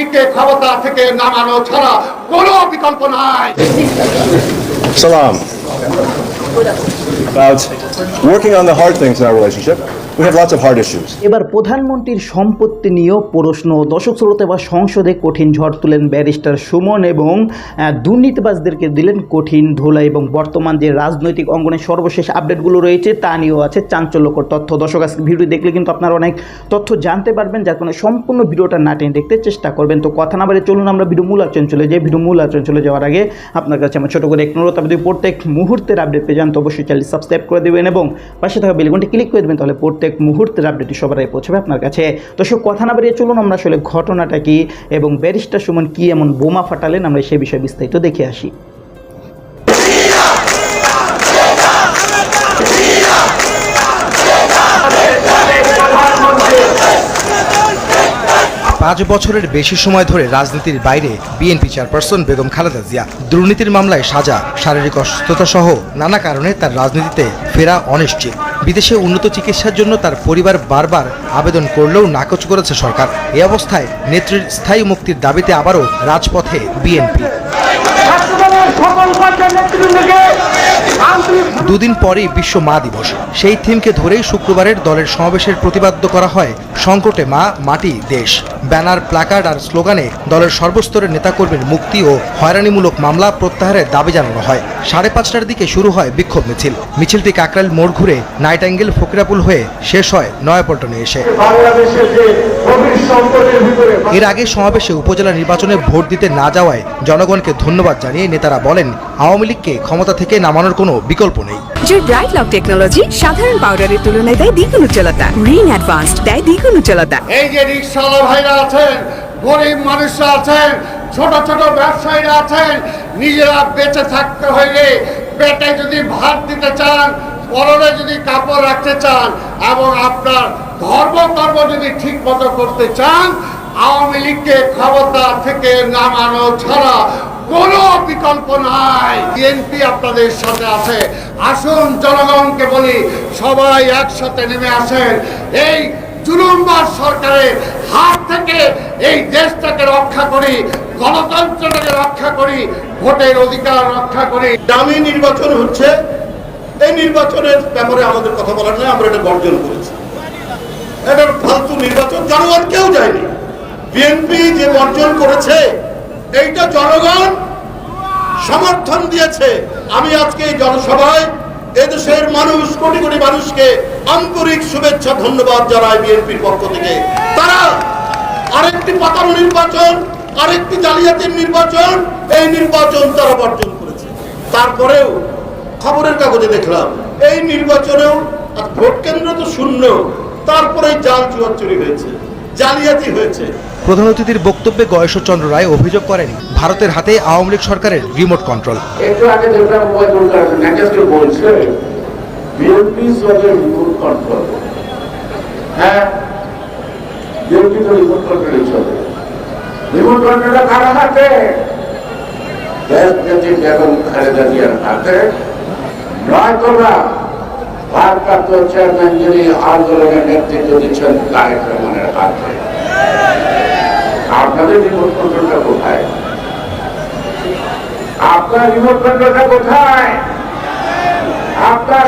লীগকে ক্ষমতা থেকে নামানো ছাড়া কোনো বিকল্প নাই Salam. About working on the hard things in our relationship. এবার প্রধানমন্ত্রীর সম্পত্তি নিয়েও প্রশ্ন। দর্শক শ্রোতা বা সংসদে কঠিন ঝড় তুলেন ব্যারিস্টার সুমন এবং দুর্নীতিবাজদেরকে দিলেন কঠিন ধোলা এবং বর্তমান যে রাজনৈতিক অঙ্গনের সর্বশেষ আপডেটগুলো রয়েছে তা নিয়েও আছে চাঞ্চল্যকর তথ্য। দর্শক, আজকে ভিডিও দেখলে কিন্তু আপনারা অনেক তথ্য জানতে পারবেন, যার কারণে সম্পূর্ণ ভিডিওটা না দেখতে চেষ্টা করবেন। তো কথা না বলে চলুন আমরা ভিডিও মূল আলোচনা চলে যাই। ভিডিও মূল আলোচনা চলে যাওয়ার আগে আপনার কাছে আমার ছোটো করে এক অনুরোধ। আপনি প্রত্যেক মুহূর্তের আপডেট পেয়ে যান, তো অবশ্যই চ্যানেল সাবস্ক্রাইব করে দেবেন এবং পাশে থাকা বেলগুনটি ক্লিক করে দেবেন, তাহলে প্রত্যেক মুহূর্তের আপডেটটি সবার আগে পৌঁছাবে আপনার কাছে। তো সে কথা না বেরিয়ে চলুন, আমরা আসলে ঘটনাটা কি এবং ব্যারিস্টার সুমন কি এমন বোমা ফাটালেন, আমরা সে বিষয়ে বিস্তারিত দেখে আসি। পাঁচ বছরের বেশি সময় ধরে রাজনীতির বাইরে বিএনপি চেয়ারপারসন বেগম খালেদা জিয়া দুর্নীতির মামলায় সাজা, শারীরিক অসুস্থতা সহ নানা কারণে তার রাজনীতিতে ফেরা অনিশ্চিত। বিদেশে উন্নত চিকিৎসার জন্য তার পরিবার বারবার আবেদন করলেও নাকচ করেছে সরকার। এ অবস্থায় নেত্রীর স্থায়ী মুক্তির দাবিতে আবারও রাজপথে বিএনপি। দুদিন পরেই বিশ্ব মা দিবস। সেই থিমকে ধরেই শুক্রবারের দলের সমাবেশের প্রতিবাদ্য করা হয় সংকটে মা মাটি দেশ। ব্যানার প্ল্যাকার্ড আর স্লোগানে দলের সর্বস্তরের নেতাকর্মীর মুক্তি ও হয়রানিমূলক মামলা প্রত্যাহারের দাবি জানানো হয়। সাড়ে পাঁচটার দিকে শুরু হয় বিক্ষোভ মিছিল। মিছিলটি কাকরাইল মোড় ঘুরে নাইটাঙ্গেল ফকিরাপুল হয়ে শেষ হয় নয়াপল্টনে এসে। এর আগে সমাবেশে উপজেলা নির্বাচনে ভোট দিতে না যাওয়ায় জনগণকে ধন্যবাদ জানিয়ে নেতারা বলেন আওয়ামী লীগকে ক্ষমতা থেকে নামানোর কোনো বিকল্প নেই। যে ব্রাইট লক টেকনোলজি সাধারণ পাউডারের তুলনায় দেয় দ্বিগুণ উজ্জ্বলতা। রিন অ্যাডভান্সড দেয় দ্বিগুণ উজ্জ্বলতা। এই যে রিক্সাওয়ালা ভাইরা আছেন গরিব মানুষরা আছেন ছোট ছোট ব্যবসায়ীরা আছেন নিজেরা বেঁচে থাকতে হইলে পেটে যদি ভাত দিতে চান পরনে যদি কাপড় রাখতে চান এবং আপনার ধর্ম কর্ম যদি ঠিক মতো করতে চান আওয়ামী লীগকে ক্ষমতা থেকে নামানো ছাড়া কোনো বিকল্প নাই। বিএনপি আপনাদের সাথে আছে। আসুন জনগণকে বলি, সবাই একসাথে নেমে আসেন। এই জুলুমবার সরকারের হাত থেকে এই দেশটাকে রক্ষা করি, গণতন্ত্রটাকে রক্ষা করি, ভোটের অধিকার রক্ষা করি। দামি নির্বাচন হচ্ছে। এই নির্বাচনের ব্যাপারে আমাদের কথা বলার নয় আমরা এটা বর্জন করেছি। এটা ফালতু নির্বাচন, জনগণ কেউ যায়নি। বিএনপি যে বর্জন করেছে, এইটা জনগণ সমর্থন দিয়েছে। আমি আজকে এই জনসভায় এদেশের মানুষ, কোটি কোটি মানুষকে আন্তরিক শুভেচ্ছা, ধন্যবাদ জানাই বিএনপির পক্ষ থেকে। তারা আরেকটি পাতানো নির্বাচন, আরেকটি জালিয়াতির নির্বাচন, এই নির্বাচন তারা বর্জন করেছে। তারপরেও খবরের কাগজে দেখলাম, এই নির্বাচনেও ভোট কেন্দ্র তো শূন্য তারপরে জাল জুয়ার চুরি হয়েছে, জালিয়াতি হয়েছে। প্রধান অতিথির বক্তব্যে গয়েশ্বরচন্দ্র রায় অভিযোগ করেন, ভারতের হাতে আওয়ামী লীগ সরকারের রিমোট কন্ট্রোল। হ্যাঁ নয় ভারপ্রাপ্ত চেয়ারম্যান যিনি আন্দোলনের নেতৃত্ব দিচ্ছেন হাতে। আপনাদের রিমোট কোথায়? আপনার রিমোট কোথায়? আপনার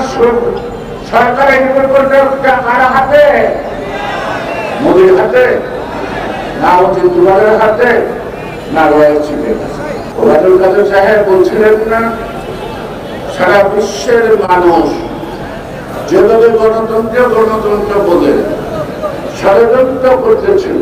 সরকারের রিমোট কার হাতে? মোদীর হাতে? না অজিত দুবারের হাতে? না সিংয়ের হাতে? ওবায়দুল কাদের সাহেব বলছিলেন না, সারা বিশ্বের মানুষ যেভাবে গণতন্ত্র গণতন্ত্র বলে, ষড়যন্ত্র করতেছিল।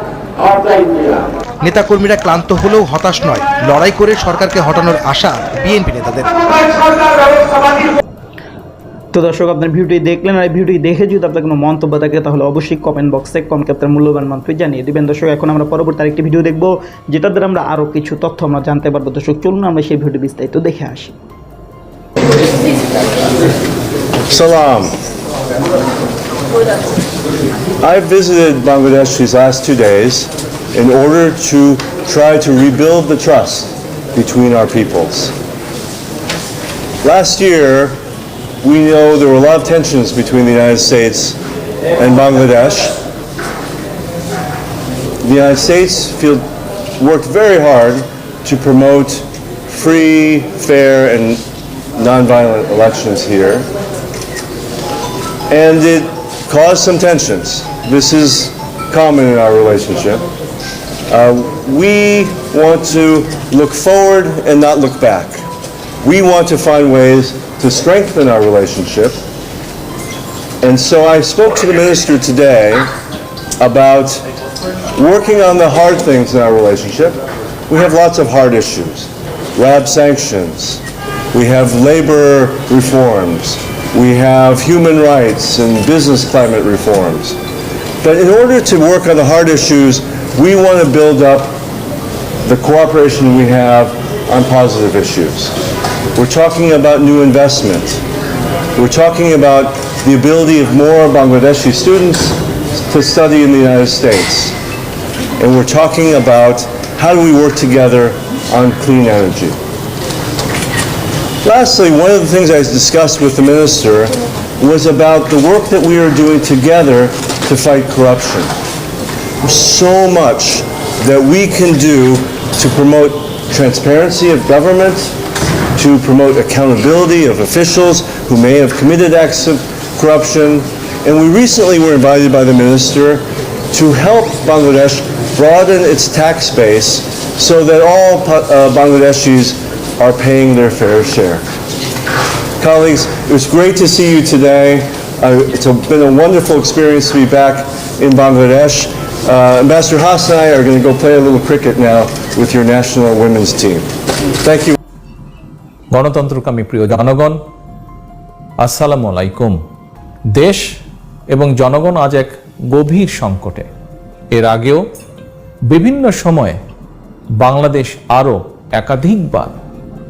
নেতাকর্মীরা ক্লান্ত হলেও হতাশ নয়। লড়াই করে সরকারকে হটানোর আশা বিএনপি নেতাদের। তো দর্শক আপনার ভিডিওটি দেখলেন আর এই ভিডিওটি দেখে যদি আপনার কোনো মন্তব্য থাকে তাহলে অবশ্যই কমেন্ট বক্সে কমকে আপনার মূল্যবান মন্তব্য জানিয়ে দিবেন। দর্শক এখন আমরা পরবর্তী আরেকটি ভিডিও দেখব যেটার দ্বারা আমরা আরও কিছু তথ্য আমরা জানতে পারব। দর্শক চলুন আমরা সেই ভিডিও বিস্তারিত দেখে আসি। Salam. I visited Bangladesh these last two days in order to try to rebuild the trust between our peoples. Last year, we know there were a lot of tensions between the United States and Bangladesh. The United States worked very hard to promote free, fair, and nonviolent elections here and it caused some tensions. This is common in our relationship. Uh, we want to look forward and not look back. We want to find ways to strengthen our relationship. And so I spoke to the minister today about working on the hard things in our relationship. We have lots of hard issues. Lab sanctions. We have labor reforms. We have human rights and business climate reforms. But in order to work on the hard issues, we want to build up the cooperation we have on positive issues. We're talking about new investment. We're talking about the ability of more Bangladeshi students to study in the United States. And we're talking about how do we work together on clean energy. Lastly, one of the things I discussed with the minister was about the work that we are doing together to fight corruption. There's so much that we can do to promote transparency of government, to promote accountability of officials who may have committed acts of corruption. And we recently were invited by the minister to help Bangladesh broaden its tax base so that all uh, Bangladeshis are paying their fair share. Colleagues, it was great to see you today. Uh, it's a- been a wonderful experience to be back in Bangladesh. Uh, Ambassador Haas and I are going to go play a little cricket now with your national women's team. Thank you. গণতন্ত্রকামী প্রিয় জনগণ আসসালামু আলাইকুম দেশ এবং জনগণ আজ এক গভীর সংকটে এর আগেও বিভিন্ন সময়ে বাংলাদেশ আরও একাধিকবার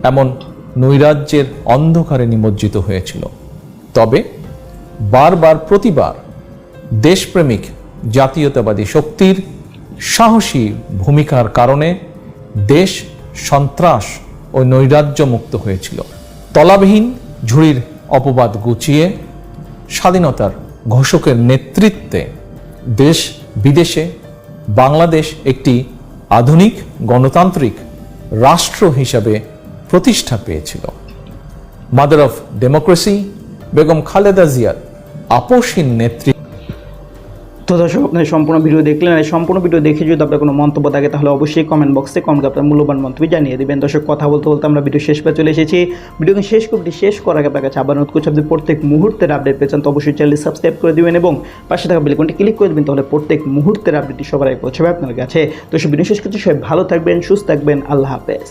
এমন নৈরাজ্যের অন্ধকারে নিমজ্জিত হয়েছিল। তবে বারবার প্রতিবার দেশপ্রেমিক জাতীয়তাবাদী শক্তির সাহসী ভূমিকার কারণে দেশ সন্ত্রাস ও নৈরাজ্য মুক্ত হয়েছিল। তলাবিহীন ঝুড়ির অপবাদ গুছিয়ে স্বাধীনতার ঘোষকের নেতৃত্বে দেশ বিদেশে বাংলাদেশ একটি আধুনিক গণতান্ত্রিক রাষ্ট্র হিসাবে প্রতিষ্ঠা পেয়েছিল। Mother of democracy Begum Khaleda জিয়ার আপসীন নেতৃত্ব তো দর্শক, আপনার সম্পূর্ণ ভিডিও দেখলেন। আর সম্পূর্ণ ভিডিও দেখে যদি আপনার কোনো মন্তব্য থাকে, তাহলে অবশ্যই কমেন্ট বক্সে কমকে আপনার মূল্যবান মন্তব্য জানিয়ে দেবেন। দর্শক, কথা বলতে বলতে আমরা ভিডিও শেষ পে চলে এসেছি। ভিডিওকে শেষ করতে শেষ করার আগে আপনার কাছে আবার অনুরোধ করছি, আপনি প্রত্যেক মুহূর্তের আপডেট পেয়েছেন তো অবশ্যই চ্যানেলটি সাবস্ক্রাইব করে দেবেন এবং পাশে থাকা বেলকনটি ক্লিক করে দেবেন, তাহলে প্রত্যেক মুহূর্তের আপডেটটি সবার আগে পৌঁছাবে আপনার কাছে। তো সব ভিডিও শেষ করছি। সবাই ভালো থাকবেন, সুস্থ থাকবেন। আল্লাহ হাফেজ।